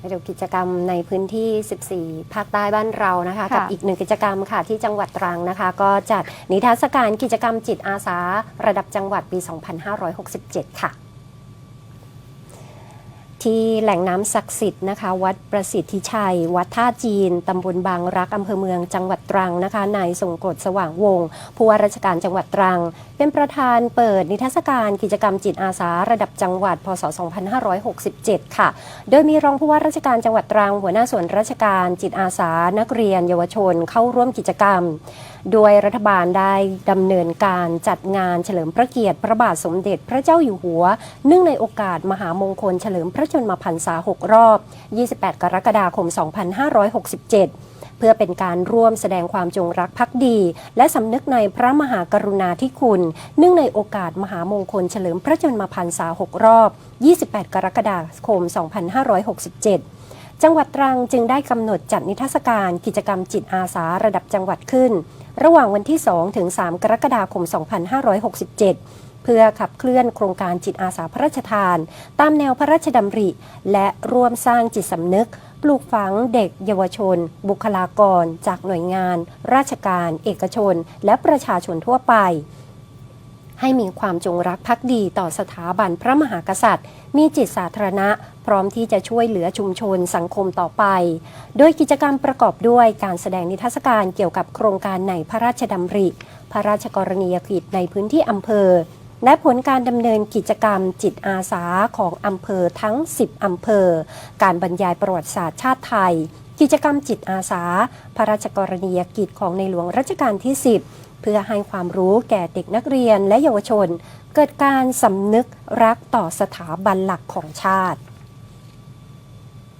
ไปดูกิจกรรมในพื้นที่ 14 ภาคใต้บ้านเรานะคะค่ะกับอีกหนึ่งกิจกรรมค่ะที่จังหวัดตรังนะคะ ก็จัดนิทรรศการกิจกรรมจิตอาสา ระดับจังหวัดปี 2567 ค่ะ ที่แหล่งน้ำศักดิ์สิทธิ์นะคะ วัดประสิทธิชัย วัดท่าจีนตำบลบางรักอำเภอเมืองจังหวัดตรังนะคะนายทรงกฎสว่างวงศ์ผู้ว่าราชการจังหวัดตรัง เป็นประธานเปิดนิทรรศการกิจกรรมจิตอาสาระดับจังหวัด พศ 2567 ค่ะ โดยมีรองผู้ว่าราชการจังหวัดตรัง หัวหน้าส่วนราชการจิตอาสานักเรียน เยาวชนเข้าร่วมกิจกรรม โดยรัฐบาลได้ดำเนินการจัดงานเฉลิมพระเกียรติ พระบาทสมเด็จพระเจ้าอยู่หัว เนื่องในโอกาสมหามงคลเฉลิมพระชนมพรรษา 6 รอบ 28 กรกฎาคม 2567 เพื่อเป็นการร่วมแสดงความจงรักภักดี และสำนึกในพระมหากรุณาธิคุณ เนื่องในโอกาสมหามงคลเฉลิมพระชนมพรรษา 6 รอบ 28 กรกฎาคม 2567จังหวัดตรังจึงได้กำหนดจัดนิทรรศการกิจกรรมจิตอาสาระดับจังหวัดขึ้น ระหว่างวันที่ 2 ถึง 3 กรกฎาคม 2567 เพื่อขับเคลื่อนโครงการจิตอาสาพระราชทาน ตามแนวพระราชดำริ และร่วมสร้างจิตสำนึก ปลูกฝังเด็กเยาวชน บุคลากร จากหน่วยงาน ราชการ เอกชน และประชาชนทั่วไป ให้มีความจงรักภักดีต่อสถาบันพระมหากษัตริย์ มีจิตสาธารณะ พร้อมที่จะช่วยเหลือชุมชนสังคมต่อไป โดยกิจกรรมประกอบด้วยการแสดงนิทรรศการเกี่ยวกับโครงการในพระราชดำริ พระราชกรณียกิจในพื้นที่อำเภอ และผลการดำเนินกิจกรรมจิตอาสาของอำเภอทั้ง 10 อำเภอ การบรรยายประวัติศาสตร์ชาติไทย กิจกรรมจิตอาสา พระราชกรณียกิจของในหลวงรัชกาลที่ 10 เพื่อให้ความรู้แก่เด็กนักเรียนและเยาวชน เกิดการสำนึกรักต่อสถาบันหลักของชาติ